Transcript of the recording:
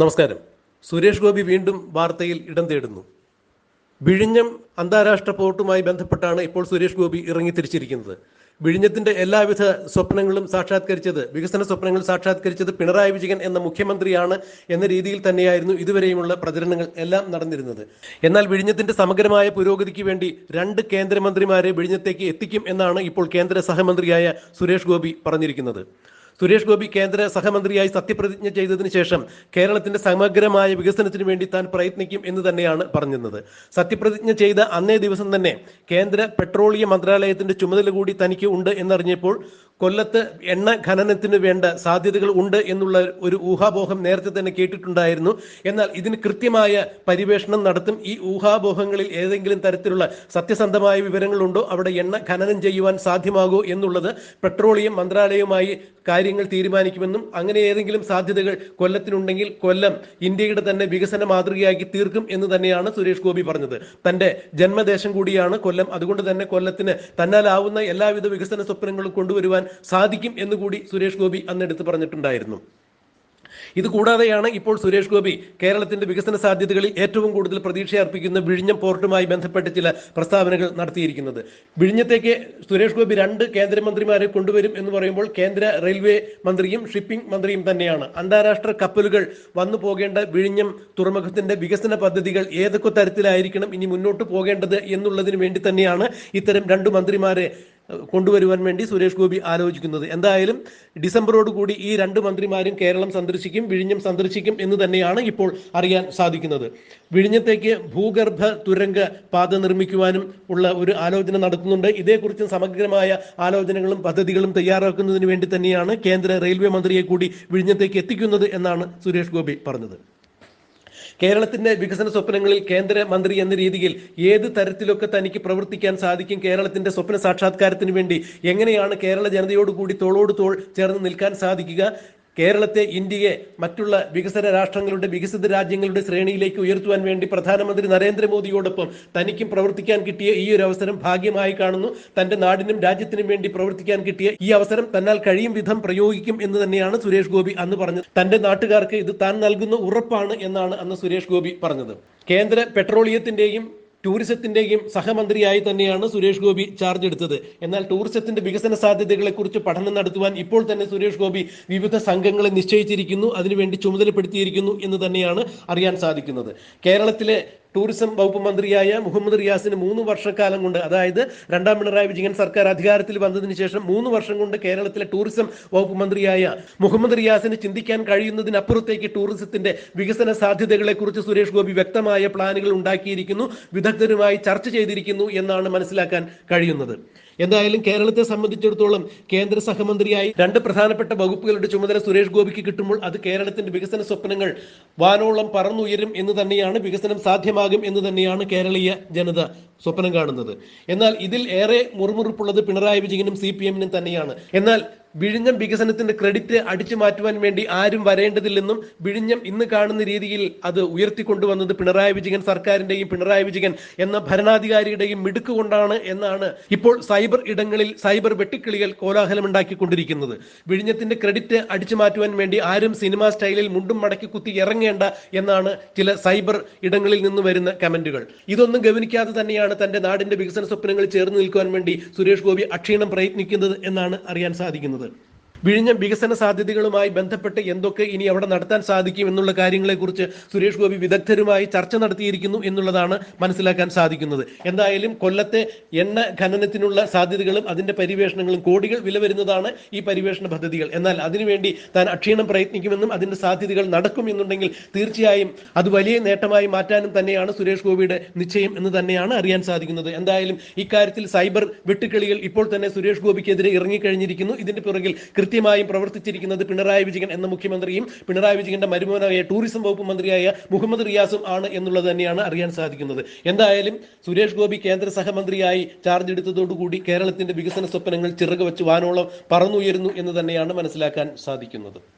നമസ്കാരം. സുരേഷ് ഗോപി വീണ്ടും വാർത്തയിൽ ഇടം തേടുന്നു. വിഴിഞ്ഞം അന്താരാഷ്ട്ര പോർട്ടുമായി ബന്ധപ്പെട്ടാണ് ഇപ്പോൾ സുരേഷ് ഗോപി ഇറങ്ങി തിരിച്ചിരിക്കുന്നത് വിഴിഞ്ഞത്തിന്റെ എല്ലാവിധ സ്വപ്നങ്ങളും സാക്ഷാത്കരിച്ചത് വികസന സ്വപ്നങ്ങൾ സാക്ഷാത്കരിച്ചത് പിണറായി വിജയൻ എന്ന മുഖ്യമന്ത്രിയാണ് എന്ന രീതിയിൽ തന്നെയായിരുന്നു ഇതുവരെയുമുള്ള പ്രചരണങ്ങൾ എല്ലാം നടന്നിരുന്നത്. എന്നാൽ വിഴിഞ്ഞത്തിന്റെ സമഗ്രമായ പുരോഗതിക്ക് വേണ്ടി രണ്ട് കേന്ദ്രമന്ത്രിമാരെ വിഴിഞ്ഞത്തേക്ക് എത്തിക്കും എന്നാണ് ഇപ്പോൾ കേന്ദ്ര സഹമന്ത്രിയായ സുരേഷ് ഗോപി പറഞ്ഞിരിക്കുന്നത്. സുരേഷ് ഗോപി കേന്ദ്ര സഹമന്ത്രിയായി സത്യപ്രതിജ്ഞ ചെയ്തതിനു ശേഷം കേരളത്തിന്റെ സമഗ്രമായ വികസനത്തിന് വേണ്ടി താൻ പ്രയത്നിക്കും എന്ന് തന്നെയാണ് പറഞ്ഞിരുന്നത് സത്യപ്രതിജ്ഞ ചെയ്ത അന്നേ ദിവസം തന്നെ കേന്ദ്ര പെട്രോളിയം മന്ത്രാലയത്തിന്റെ ചുമതല കൂടി തനിക്ക് ഉണ്ട് എന്നറിഞ്ഞപ്പോൾ കൊല്ലത്ത് എണ്ണ ഖനനത്തിന് വേണ്ട സാധ്യതകൾ ഉണ്ട് എന്നുള്ള ഒരു ഊഹാബോഹം നേരത്തെ തന്നെ കേട്ടിട്ടുണ്ടായിരുന്നു. എന്നാൽ ഇതിന് കൃത്യമായ പരിവേഷണം നടത്തും. ഈ ഊഹാബോഹങ്ങളിൽ ഏതെങ്കിലും തരത്തിലുള്ള സത്യസന്ധമായ വിവരങ്ങളുണ്ടോ? അവിടെ എണ്ണ ഖനനം ചെയ്യുവാൻ സാധ്യമാകൂ എന്നുള്ളത് പെട്രോളിയം മന്ത്രാലയവുമായി കാര്യങ്ങൾ തീരുമാനിക്കുമെന്നും അങ്ങനെ ഏതെങ്കിലും സാധ്യതകൾ കൊല്ലത്തിനുണ്ടെങ്കിൽ കൊല്ലം ഇന്ത്യയുടെ തന്നെ വികസന മാതൃകയാക്കി തീർക്കും എന്ന് തന്നെയാണ് സുരേഷ് ഗോപി പറഞ്ഞത്. തന്റെ ജന്മദേശം കൂടിയാണ് കൊല്ലം. അതുകൊണ്ട് തന്നെ കൊല്ലത്തിന് തന്നാലാവുന്ന എല്ലാവിധ വികസന സ്വപ്നങ്ങളും കൊണ്ടുവരുവാൻ സാധിക്കും എന്നുകൂടി സുരേഷ് ഗോപി അന്ന് എടുത്തു പറഞ്ഞിട്ടുണ്ടായിരുന്നു. ഇത് കൂടാതെയാണ് ഇപ്പോൾ സുരേഷ് ഗോപി കേരളത്തിന്റെ വികസന സാധ്യതകളിൽ ഏറ്റവും കൂടുതൽ പ്രതീക്ഷ അർപ്പിക്കുന്ന വിഴിഞ്ഞം പോർട്ടുമായി ബന്ധപ്പെട്ട് ചില പ്രസ്താവനകൾ നടത്തിയിരിക്കുന്നത്. വിഴിഞ്ഞത്തേക്ക് സുരേഷ് ഗോപി രണ്ട് കേന്ദ്രമന്ത്രിമാരെ കൊണ്ടുവരും എന്ന് പറയുമ്പോൾ കേന്ദ്ര റെയിൽവേ മന്ത്രിയും ഷിപ്പിംഗ് മന്ത്രിയും തന്നെയാണ്. അന്താരാഷ്ട്ര കപ്പലുകൾ വന്നു പോകേണ്ട വിഴിഞ്ഞം തുറമുഖത്തിന്റെ വികസന പദ്ധതികൾ ഏതൊക്കെ തരത്തിലായിരിക്കണം ഇനി മുന്നോട്ട് പോകേണ്ടത് എന്നുള്ളതിന് വേണ്ടി തന്നെയാണ് ഇത്തരം രണ്ട് മന്ത്രിമാരെ കൊണ്ടുവരുവാൻ വേണ്ടി സുരേഷ് ഗോപി ആലോചിക്കുന്നത്. എന്തായാലും ഡിസംബറോട് കൂടി ഈ രണ്ട് മന്ത്രിമാരും കേരളം സന്ദർശിക്കും വിഴിഞ്ഞം സന്ദർശിക്കും എന്ന് തന്നെയാണ് ഇപ്പോൾ അറിയാൻ സാധിക്കുന്നത്. വിഴിഞ്ഞത്തേക്ക് ഭൂഗർഭ തുരങ്ക പാത നിർമ്മിക്കുവാനും ഉള്ള ഒരു ആലോചന നടത്തുന്നുണ്ട്. ഇതേക്കുറിച്ച് സമഗ്രമായ ആലോചനകളും പദ്ധതികളും തയ്യാറാക്കുന്നതിന് വേണ്ടി തന്നെയാണ് കേന്ദ്ര റെയിൽവേ മന്ത്രിയെ കൂടി വിഴിഞ്ഞത്തേക്ക് എത്തിക്കുന്നത് എന്നാണ് സുരേഷ് ഗോപി പറഞ്ഞത്. കേരളത്തിന്റെ വികസന സ്വപ്നങ്ങളിൽ കേന്ദ്രമന്ത്രി എന്ന രീതിയിൽ ഏത് തരത്തിലൊക്കെ തനിക്ക് പ്രവർത്തിക്കാൻ സാധിക്കും കേരളത്തിന്റെ സ്വപ്ന സാക്ഷാത്കാരത്തിന് വേണ്ടി എങ്ങനെയാണ് കേരള ജനതയോട് കൂടി തോളോട് തോൾ ചേർന്ന് നിൽക്കാൻ സാധിക്കുക? കേരളത്തെ ഇന്ത്യയെ മറ്റുള്ള വികസന രാഷ്ട്രങ്ങളുടെ വികസിത രാജ്യങ്ങളുടെ ശ്രേണിയിലേക്ക് ഉയർത്തുവാൻ വേണ്ടി പ്രധാനമന്ത്രി നരേന്ദ്രമോദിയോടൊപ്പം തനിക്കും പ്രവർത്തിക്കാൻ കിട്ടിയ ഈ ഒരു അവസരം ഭാഗ്യമായി കാണുന്നു. തന്റെ നാടിനും രാജ്യത്തിനും വേണ്ടി പ്രവർത്തിക്കാൻ കിട്ടിയ ഈ അവസരം തന്നാൽ കഴിയും വിധം പ്രയോഗിക്കും എന്ന് തന്നെയാണ് സുരേഷ് ഗോപി അന്ന് പറഞ്ഞത്. തന്റെ നാട്ടുകാർക്ക് ഇത് താൻ നൽകുന്ന ഉറപ്പാണ് എന്നാണ് അന്ന് സുരേഷ് ഗോപി പറഞ്ഞത്. കേന്ദ്ര പെട്രോളിയത്തിന്റെയും ടൂറിസത്തിന്റെയും സഹമന്ത്രിയായി തന്നെയാണ് സുരേഷ് ഗോപി ചാർജ് എടുത്തത്. എന്നാൽ ടൂറിസത്തിന്റെ വികസന സാധ്യതകളെ കുറിച്ച് പഠനം നടത്തുവാൻ ഇപ്പോൾ തന്നെ സുരേഷ് ഗോപി വിവിധ സംഘങ്ങളെ നിശ്ചയിച്ചിരിക്കുന്നു അതിനുവേണ്ടി ചുമതലപ്പെടുത്തിയിരിക്കുന്നു എന്ന് തന്നെയാണ് അറിയാൻ സാധിക്കുന്നത്. കേരളത്തിലെ ടൂറിസം വകുപ്പ് മന്ത്രിയായ മുഹമ്മദ് റിയാസിന് മൂന്ന് വർഷക്കാലം കൊണ്ട് അതായത് രണ്ടാം പിണറായി വിജയൻ സർക്കാർ അധികാരത്തിൽ വന്നതിന് ശേഷം മൂന്ന് വർഷം കൊണ്ട് കേരളത്തിലെ ടൂറിസം വകുപ്പ് മന്ത്രിയായ മുഹമ്മദ് റിയാസിന് ചിന്തിക്കാൻ കഴിയുന്നതിനപ്പുറത്തേക്ക് ടൂറിസത്തിന്റെ വികസന സാധ്യതകളെ കുറിച്ച് സുരേഷ് ഗോപി വ്യക്തമായ പ്ലാനുകൾ ഉണ്ടാക്കിയിരിക്കുന്നു വിദഗ്ധരുമായി ചർച്ച ചെയ്തിരിക്കുന്നു എന്നാണ് മനസ്സിലാക്കാൻ കഴിയുന്നത്. എന്തായാലും കേരളത്തെ സംബന്ധിച്ചിടത്തോളം കേന്ദ്ര സഹമന്ത്രിയായി രണ്ട് പ്രധാനപ്പെട്ട വകുപ്പുകളുടെ ചുമതല സുരേഷ് ഗോപിക്ക് കിട്ടുമ്പോൾ അത് കേരളത്തിന്റെ വികസന സ്വപ്നങ്ങൾ വാനോളം പറന്നുയരും എന്ന് തന്നെയാണ് വികസനം സാധ്യമാകും എന്ന് തന്നെയാണ് കേരളീയ ജനത സ്വപ്നം കാണുന്നത്. എന്നാൽ ഇതിൽ ഏറെ മുറുമുറുപ്പുള്ളത് പിണറായി വിജയനും സി പി എമ്മിനും തന്നെയാണ്. എന്നാൽ വിഴിഞ്ഞം വികസനത്തിന്റെ ക്രെഡിറ്റ് അടിച്ചു മാറ്റുവാൻ വേണ്ടി ആരും വരേണ്ടതില്ലെന്നും വിഴിഞ്ഞം ഇന്ന് കാണുന്ന രീതിയിൽ അത് ഉയർത്തിക്കൊണ്ടുവന്നത് പിണറായി വിജയൻ സർക്കാരിന്റെയും പിണറായി വിജയൻ എന്ന ഭരണാധികാരിയുടെയും മിടുക്കുകൊണ്ടാണ് എന്നാണ് ഇപ്പോൾ സൈബർ ഇടങ്ങളിൽ സൈബർ വെട്ടിക്കിളികൾ കോലാഹലമുണ്ടാക്കിക്കൊണ്ടിരിക്കുന്നത്. വിഴിഞ്ഞത്തിന്റെ ക്രെഡിറ്റ് അടിച്ചു മാറ്റുവാൻ വേണ്ടി ആരും സിനിമാ സ്റ്റൈലിൽ മുണ്ടും മടക്കി കുത്തി ഇറങ്ങേണ്ട എന്നാണ് ചില സൈബർ ഇടങ്ങളിൽ നിന്ന് വരുന്ന കമന്റുകൾ. ഇതൊന്നും ഗവനിക്കാതെ തന്നെയാണ് തന്റെ നാടിന്റെ വികസന സ്വപ്നങ്ങൾ ചേർന്ന് നിൽക്കുവാൻ വേണ്ടി സുരേഷ് ഗോപി അക്ഷീണം പ്രയത്നിക്കുന്നത് എന്നാണ് അറിയാൻ സാധിക്കുന്നത്. വിഴിഞ്ഞം വികസന സാധ്യതകളുമായി ബന്ധപ്പെട്ട് എന്തൊക്കെ ഇനി അവിടെ നടത്താൻ സാധിക്കും എന്നുള്ള കാര്യങ്ങളെക്കുറിച്ച് സുരേഷ് ഗോപി വിദഗ്ധരുമായി ചർച്ച നടത്തിയിരിക്കുന്നു എന്നുള്ളതാണ് മനസ്സിലാക്കാൻ സാധിക്കുന്നത്. എന്തായാലും കൊല്ലത്തെ എണ്ണ ഖനനത്തിനുള്ള സാധ്യതകളും അതിന്റെ പരിവേഷണങ്ങളും കോടികൾ വില വരുന്നതാണ് ഈ പരിവേഷണ പദ്ധതികൾ. എന്നാൽ അതിനുവേണ്ടി താൻ അക്ഷീണം പ്രയത്നിക്കുമെന്നും അതിന്റെ സാധ്യതകൾ നടക്കും എന്നുണ്ടെങ്കിൽ തീർച്ചയായും അത് വലിയ നേട്ടമായി മാറ്റാനും തന്നെയാണ് സുരേഷ് ഗോപിയുടെ നിശ്ചയം എന്ന് തന്നെയാണ് അറിയാൻ സാധിക്കുന്നത്. എന്തായാലും ഇക്കാര്യത്തിൽ സൈബർ വെട്ടുക്കിളികൾ ഇപ്പോൾ തന്നെ സുരേഷ് ഗോപിക്കെതിരെ ഇറങ്ങിക്കഴിഞ്ഞിരിക്കുന്നു. ഇതിന്റെ പുറകിൽ കൃത്യമായും പ്രവർത്തിച്ചിരിക്കുന്നത് പിണറായി വിജയൻ എന്ന മുഖ്യമന്ത്രിയും പിണറായി വിജയന്റെ മരുമോനായ ടൂറിസം വകുപ്പ് മന്ത്രിയായ മുഹമ്മദ് റിയാസും ആണ് എന്നുള്ളത് തന്നെയാണ് അറിയാൻ സാധിക്കുന്നത്. എന്തായാലും സുരേഷ് ഗോപി കേന്ദ്ര സഹമന്ത്രിയായി ചാർജ് എടുത്തതോടുകൂടി കേരളത്തിന്റെ വികസന സ്വപ്നങ്ങൾ ചിറക് വെച്ച് വാനോളം പറന്നുയരുന്നു എന്ന് തന്നെയാണ് മനസ്സിലാക്കാൻ സാധിക്കുന്നത്.